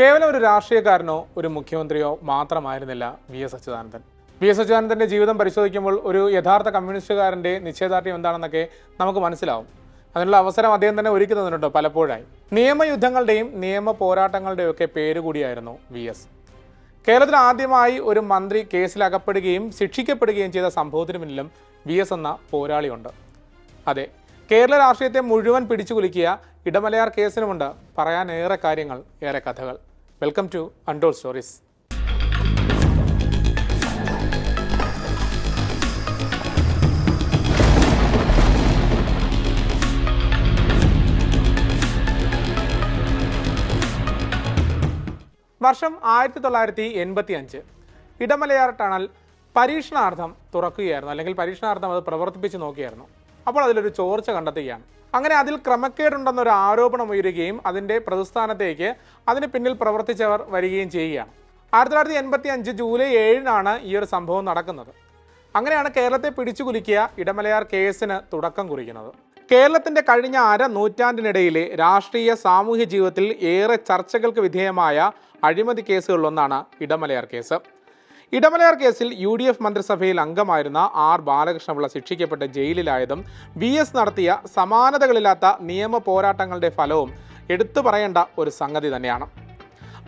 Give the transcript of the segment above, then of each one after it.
കേവലം ഒരു രാഷ്ട്രീയക്കാരനോ ഒരു മുഖ്യമന്ത്രിയോ മാത്രമായിരുന്നില്ല V S Achuthanandan. V S അച്യുതാനന്ദന്റെ ജീവിതം പരിശോധിക്കുമ്പോൾ ഒരു യഥാർത്ഥ കമ്മ്യൂണിസ്റ്റുകാരന്റെ നിശ്ചയദാർഢ്യം എന്താണെന്നൊക്കെ നമുക്ക് മനസ്സിലാവും. അതിനുള്ള അവസരം അദ്ദേഹം തന്നെ ഒരുക്കി തന്നിട്ടുണ്ട് പലപ്പോഴായി. നിയമയുദ്ധങ്ങളുടെയും നിയമ പോരാട്ടങ്ങളുടെയും ഒക്കെ പേരുകൂടിയായിരുന്നു വി എസ്. കേരളത്തിൽ ആദ്യമായി ഒരു മന്ത്രി കേസിലകപ്പെടുകയും ശിക്ഷിക്കപ്പെടുകയും ചെയ്ത സംഭവത്തിന് പിന്നിലും വി എസ് എന്ന പോരാളിയുണ്ട്. അതെ കേരള രാഷ്ട്രീയത്തെ മുഴുവൻ പിടിച്ചു പിടിച്ചുകുലുക്കിയ ഇടമലയാർ കേസിനുമുണ്ട് പറയാനേറെ കാര്യങ്ങൾ ഏറെ കഥകൾ. വെൽക്കം ടു അൺടോൾ സ്റ്റോറീസ് വർഷം ആയിരത്തി തൊള്ളായിരത്തി എൺപത്തി അഞ്ച് ഇടമലയാർ ടണൽ പരീക്ഷണാർത്ഥം തുറക്കുകയായിരുന്നു. അല്ലെങ്കിൽ പരീക്ഷണാർത്ഥം അത് പ്രവർത്തിപ്പിച്ച് നോക്കിയായിരുന്നു. അപ്പോൾ അതിലൊരു ചോർച്ച കണ്ടെത്തുകയാണ്. അങ്ങനെ അതിൽ ക്രമക്കേടുണ്ടെന്നൊരു ആരോപണം ഉയരുകയും അതിന്റെ പ്രതിസ്ഥാനത്തേക്ക് അതിന് പിന്നിൽ പ്രവർത്തിച്ചവർ വരികയും ചെയ്യുകയാണ്. ആയിരത്തി തൊള്ളായിരത്തി എൺപത്തി അഞ്ച് ജൂലൈ ഏഴിനാണ് ഈ ഒരു സംഭവം നടക്കുന്നത്. അങ്ങനെയാണ് കേരളത്തെ പിടിച്ചുകുലുക്കിയ ഇടമലയാർ കേസിന് തുടക്കം കുറിക്കുന്നത്. കേരളത്തിന്റെ കഴിഞ്ഞ അര നൂറ്റാണ്ടിനിടയിലെ രാഷ്ട്രീയ സാമൂഹ്യ ജീവിതത്തിൽ ഏറെ ചർച്ചകൾക്ക് വിധേയമായ അഴിമതി കേസുകളിലൊന്നാണ് ഇടമലയാർ കേസ്. ഇടമലയാർ കേസിൽ യു ഡി എഫ് മന്ത്രിസഭയിൽ അംഗമായിരുന്ന ആർ ബാലകൃഷ്ണപിള്ള ശിക്ഷിക്കപ്പെട്ട് ജയിലിലായതും വി എസ് നടത്തിയ സമാനതകളില്ലാത്ത നിയമ പോരാട്ടങ്ങളുടെ ഫലവും എടുത്തു പറയേണ്ട ഒരു സംഗതി തന്നെയാണ്.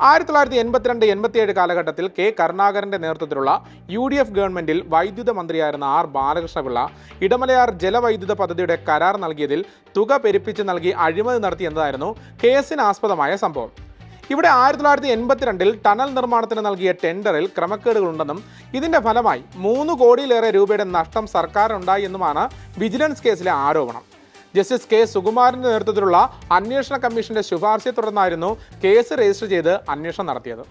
ആയിരത്തി തൊള്ളായിരത്തി എൺപത്തിരണ്ട് എൺപത്തിയേഴ് കാലഘട്ടത്തിൽ കെ കരുണാകരന്റെ നേതൃത്വത്തിലുള്ള യു ഡി എഫ് ഗവൺമെന്റിൽ വൈദ്യുത മന്ത്രിയായിരുന്ന ആർ ബാലകൃഷ്ണപിള്ള ഇടമലയാർ ജലവൈദ്യുത പദ്ധതിയുടെ കരാർ നൽകിയതിൽ തുക പെരുപ്പിച്ച് നൽകി അഴിമതി നടത്തി എന്നതായിരുന്നു കേസിന് ആസ്പദമായ സംഭവം. ഇവിടെ ആയിരത്തി തൊള്ളായിരത്തി എൺപത്തിരണ്ടിൽ ടണൽ നിർമ്മാണത്തിന് നൽകിയ ടെൻഡറിൽ ക്രമക്കേടുകളുണ്ടെന്നും ഇതിന്റെ ഫലമായി മൂന്ന് കോടിയിലേറെ രൂപയുടെ നഷ്ടം സർക്കാരിനുണ്ടായി എന്നുമാണ് വിജിലൻസ് കേസിലെ ആരോപണം. Justice K. സുകുമാരന്റെ നേതൃത്വത്തിലുള്ള അന്വേഷണ കമ്മീഷന്റെ ശുപാർശയെ തുടർന്നായിരുന്നു കേസ് രജിസ്റ്റർ ചെയ്ത് അന്വേഷണം നടത്തിയത്.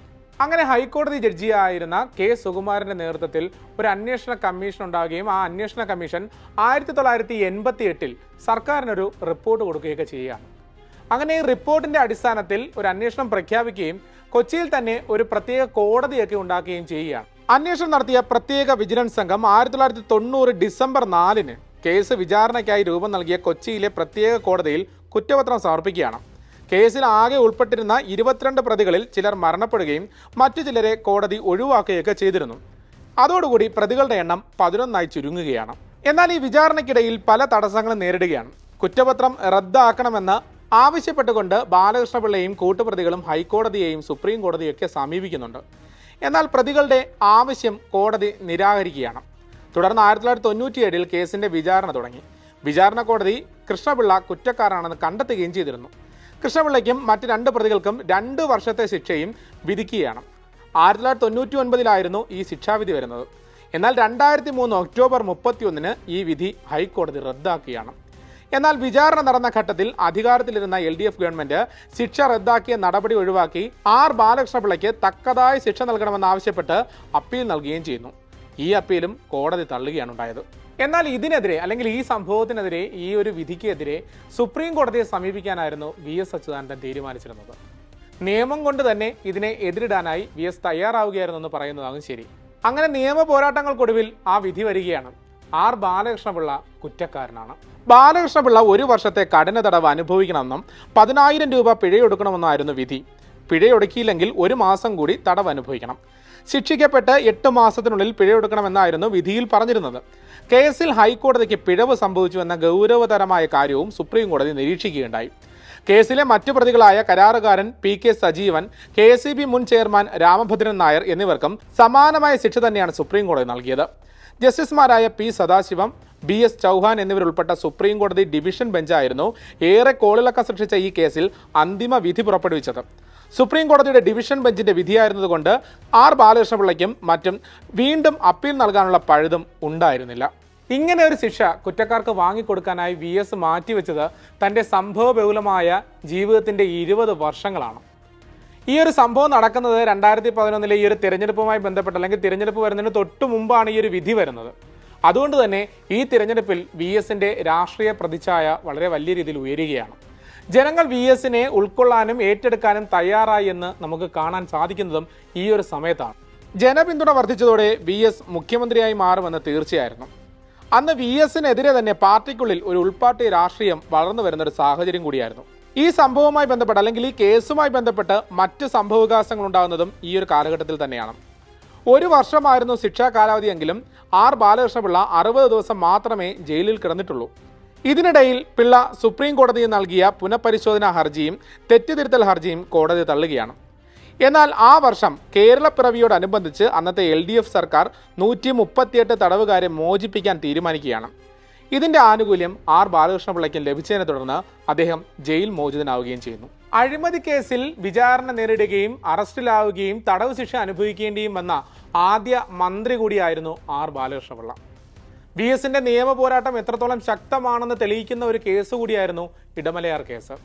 അങ്ങനെ ഹൈക്കോടതി ജഡ്ജിയായിരുന്ന കെ. സുകുമാരന്റെ നേതൃത്വത്തിൽ ഒരു അന്വേഷണ കമ്മീഷൻ ഉണ്ടാവുകയും ആ അന്വേഷണ കമ്മീഷൻ ആയിരത്തി തൊള്ളായിരത്തി എൺപത്തി എട്ടിൽ സർക്കാരിനൊരു റിപ്പോർട്ട് കൊടുക്കുകയൊക്കെ ചെയ്യുകയാണ്. അങ്ങനെ ഈ റിപ്പോർട്ടിന്റെ അടിസ്ഥാനത്തിൽ ഒരു അന്വേഷണം പ്രഖ്യാപിക്കുകയും കൊച്ചിയിൽ തന്നെ ഒരു പ്രത്യേക കോടതിയൊക്കെ ഉണ്ടാക്കുകയും ചെയ്യുകയാണ്. അന്വേഷണം നടത്തിയ പ്രത്യേക വിജിലൻസ് സംഘം ആയിരത്തി തൊള്ളായിരത്തി തൊണ്ണൂറ് ഡിസംബർ നാലിന് കേസ് വിചാരണയ്ക്കായി രൂപം നൽകിയ കൊച്ചിയിലെ പ്രത്യേക കോടതിയിൽ കുറ്റപത്രം സമർപ്പിക്കുകയാണ്. കേസിൽ ആകെ ഉൾപ്പെട്ടിരുന്ന ഇരുപത്തിരണ്ട് പ്രതികളിൽ ചിലർ മരണപ്പെടുകയും മറ്റു ചിലരെ കോടതി ഒഴിവാക്കുകയൊക്കെ ചെയ്തിരുന്നു. അതോടുകൂടി പ്രതികളുടെ എണ്ണം പതിനൊന്നായി ചുരുങ്ങുകയാണ്. എന്നാൽ ഈ വിചാരണയ്ക്കിടയിൽ പല തടസ്സങ്ങളും നേരിടുകയാണ്. കുറ്റപത്രം റദ്ദാക്കണമെന്ന് ആവശ്യപ്പെട്ടുകൊണ്ട് ബാലകൃഷ്ണപിള്ളയും കൂട്ടുപ്രതികളും ഹൈക്കോടതിയെയും സുപ്രീം കോടതിയൊക്കെ സമീപിക്കുന്നുണ്ട്. എന്നാൽ പ്രതികളുടെ ആവശ്യം കോടതി നിരാകരിക്കുകയാണ്. തുടർന്ന് ആയിരത്തി തൊള്ളായിരത്തി തൊണ്ണൂറ്റിയേഴിൽ കേസിന്റെ വിചാരണ തുടങ്ങി. വിചാരണ കോടതി കൃഷ്ണപിള്ള കുറ്റക്കാരാണെന്ന് കണ്ടെത്തുകയും ചെയ്തിരുന്നു. കൃഷ്ണപിള്ളയ്ക്കും മറ്റ് രണ്ട് പ്രതികൾക്കും രണ്ട് വർഷത്തെ ശിക്ഷയും വിധിക്കുകയാണ്. ആയിരത്തി തൊള്ളായിരത്തി തൊണ്ണൂറ്റി ഒൻപതിലായിരുന്നു ഈ ശിക്ഷാവിധി വരുന്നത്. എന്നാൽ രണ്ടായിരത്തി മൂന്ന് ഒക്ടോബർ മുപ്പത്തിയൊന്നിന് ഈ വിധി ഹൈക്കോടതി റദ്ദാക്കുകയാണ്. എന്നാൽ വിചാരണ നടന്ന ഘട്ടത്തിൽ അധികാരത്തിലിരുന്ന എൽ ഡി എഫ് ഗവൺമെന്റ് ശിക്ഷ റദ്ദാക്കിയ നടപടി ഒഴിവാക്കി ആർ ബാലകൃഷ്ണപിള്ളയ്ക്ക് തക്കതായ ശിക്ഷ നൽകണമെന്നാവശ്യപ്പെട്ട് അപ്പീൽ നൽകുകയും ചെയ്യുന്നു. ഈ അപ്പീലും കോടതി തള്ളുകയാണ് ഉണ്ടായത്. എന്നാൽ ഇതിനെതിരെ അല്ലെങ്കിൽ ഈ സംഭവത്തിനെതിരെ ഈ ഒരു വിധിക്കെതിരെ സുപ്രീം കോടതിയെ സമീപിക്കാനായിരുന്നു വി എസ് അച്യുതാനന്ദൻ തീരുമാനിച്ചിരുന്നത്. നിയമം കൊണ്ട് തന്നെ ഇതിനെ എതിരിടാനായി വി എസ് തയ്യാറാവുകയായിരുന്നു എന്ന് പറയുന്നതാണ് ശരി. അങ്ങനെ നിയമ പോരാട്ടങ്ങൾക്കൊടുവിൽ ആ വിധി വരികയാണ്. ആർ ബാലകൃഷ്ണപിള്ള കുറ്റക്കാരനാണ്. ബാലകൃഷ്ണപിള്ള ഒരു വർഷത്തെ കഠിന തടവ് അനുഭവിക്കണമെന്നും പതിനായിരം രൂപ പിഴയൊടുക്കണമെന്നായിരുന്നു വിധി. പിഴയൊടുക്കിയില്ലെങ്കിൽ ഒരു മാസം കൂടി തടവ് അനുഭവിക്കണം. ശിക്ഷിക്കപ്പെട്ട് എട്ട് മാസത്തിനുള്ളിൽ പിഴയൊടുക്കണമെന്നായിരുന്നു വിധിയിൽ പറഞ്ഞിരുന്നത്. കേസിൽ ഹൈക്കോടതിക്ക് പിഴവ് സംഭവിച്ചുവെന്ന ഗൗരവതരമായ കാര്യവും സുപ്രീം കോടതി നിരീക്ഷിക്കുകയുണ്ടായി. കേസിലെ മറ്റു പ്രതികളായ കരാറുകാരൻ P K Sajeevan K S മുൻ ചെയർമാൻ രാമഭദ്രൻ നായർ എന്നിവർക്കും സമാനമായ ശിക്ഷ തന്നെയാണ് സുപ്രീം കോടതി നൽകിയത്. ജസ്റ്റിസുമാരായ P Sathasivam B S Chauhan എന്നിവരുൾപ്പെട്ട supreme കോടതി ഡിവിഷൻ ബെഞ്ചായിരുന്നു ഏറെ കോളിളക്കം സൃഷ്ടിച്ച ഈ കേസിൽ അന്തിമ വിധി പുറപ്പെടുവിച്ചത്. സുപ്രീം കോടതിയുടെ ഡിവിഷൻ ബെഞ്ചിന്റെ വിധിയായിരുന്നതുകൊണ്ട് ആർ ബാലകൃഷ്ണപിള്ളയ്ക്കും മറ്റും വീണ്ടും അപ്പീൽ നൽകാനുള്ള പഴുതും ഉണ്ടായിരുന്നില്ല. ഇങ്ങനെ ഒരു ശിക്ഷ കുറ്റക്കാർക്ക് വാങ്ങിക്കൊടുക്കാനായി വി എസ് മാറ്റിവെച്ചത് തന്റെ സംഭവബഹുലമായ ജീവിതത്തിന്റെ ഇരുപത് വർഷങ്ങളാണ്. ഈ ഒരു സംഭവം നടക്കുന്നത് രണ്ടായിരത്തി പതിനൊന്നിലെ ഈ ഒരു തിരഞ്ഞെടുപ്പുമായി ബന്ധപ്പെട്ട് അല്ലെങ്കിൽ തിരഞ്ഞെടുപ്പ് വരുന്നതിന് തൊട്ട് മുമ്പാണ് ഈ ഒരു വിധി വരുന്നത്. അതുകൊണ്ട് തന്നെ ഈ തിരഞ്ഞെടുപ്പിൽ വി എസിന്റെ രാഷ്ട്രീയ പ്രതിച്ഛായ വളരെ വലിയ രീതിയിൽ ഉയരുകയാണ്. ജനങ്ങൾ വി എസിനെ ഉൾക്കൊള്ളാനും ഏറ്റെടുക്കാനും തയ്യാറായി എന്ന് നമുക്ക് കാണാൻ സാധിക്കുന്നതും ഈ ഒരു സമയത്താണ്. ജനപിന്തുണ വർദ്ധിച്ചതോടെ വി എസ് മുഖ്യമന്ത്രിയായി മാറുമെന്ന് തീർച്ചയായിരുന്നു. അന്ന് വി എസിനെതിരെ തന്നെ പാർട്ടിക്കുള്ളിൽ ഒരു ഉൾപാർട്ടി രാഷ്ട്രീയം വളർന്നു വരുന്ന ഒരു സാഹചര്യം കൂടിയായിരുന്നു. ഈ സംഭവവുമായി ബന്ധപ്പെട്ട് അല്ലെങ്കിൽ ഈ കേസുമായി ബന്ധപ്പെട്ട് മറ്റ് സംഭവവികാസങ്ങൾ ഉണ്ടാകുന്നതും ഈ ഒരു കാലഘട്ടത്തിൽ തന്നെയാണ്. ഒരു വർഷമായിരുന്നു ശിക്ഷാ കാലാവധിയെങ്കിലും ആർ ബാലകൃഷ്ണപിള്ള അറുപത് ദിവസം മാത്രമേ ജയിലിൽ കിടന്നിട്ടുള്ളൂ. ഇതിനിടയിൽ പിള്ള സുപ്രീം കോടതിയിൽ നൽകിയ പുനഃപരിശോധനാ ഹർജിയും തെറ്റുതിരുത്തൽ ഹർജിയും കോടതി തള്ളുകയാണ്. എന്നാൽ ആ വർഷം കേരളപ്പിറവിയോടനുബന്ധിച്ച് അന്നത്തെ എൽ ഡി എഫ് സർക്കാർ നൂറ്റി മുപ്പത്തിയെട്ട് തടവുകാരെ മോചിപ്പിക്കാൻ തീരുമാനിക്കുകയാണ്. ഇതിന്റെ ആനുകൂല്യം ആർ ബാലകൃഷ്ണപിള്ളയ്ക്കും ലഭിച്ചതിനെ തുടർന്ന് അദ്ദേഹം ജയിൽ മോചിതനാവുകയും ചെയ്യുന്നു. അഴിമതി കേസിൽ വിചാരണ നേരിടുകയും അറസ്റ്റിലാവുകയും തടവ് ശിക്ഷ അനുഭവിക്കേണ്ടിയും വന്ന ആദ്യ മന്ത്രി കൂടിയായിരുന്നു ആർ ബാലകൃഷ്ണപിള്ള. വി എസിന്റെ നിയമ പോരാട്ടം എത്രത്തോളം ശക്തമാണെന്ന് തെളിയിക്കുന്ന ഒരു കേസ് കൂടിയായിരുന്നു ഇടമലയാർ കേസ്.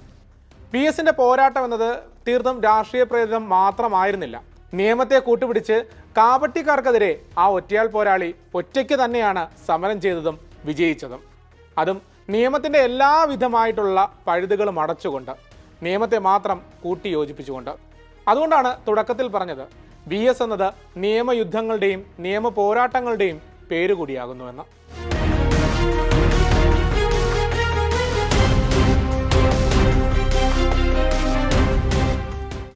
വി എസിന്റെ പോരാട്ടം എന്നത് തീർത്തും രാഷ്ട്രീയ പ്രേരിതം മാത്രമായിരുന്നില്ല. നിയമത്തെ കൂട്ടുപിടിച്ച് കാപട്ടിക്കാർക്കെതിരെ ആ ഒറ്റയാൾ പോരാളി ഒറ്റയ്ക്ക് തന്നെയാണ് സമരം ചെയ്തതും വിജയിച്ചതും. അതും നിയമത്തിന്റെ എല്ലാവിധമായിട്ടുള്ള പഴുതുകളും അടച്ചുകൊണ്ട് നിയമത്തെ മാത്രം കൂട്ടി യോജിപ്പിച്ചുകൊണ്ട് അതുകൊണ്ടാണ് തുടക്കത്തിൽ പറഞ്ഞത് ബി എസ് എന്നത് നിയമയുദ്ധങ്ങളുടെയും നിയമ പോരാട്ടങ്ങളുടെയും പേരുകൂടിയാകുന്നുവെന്ന്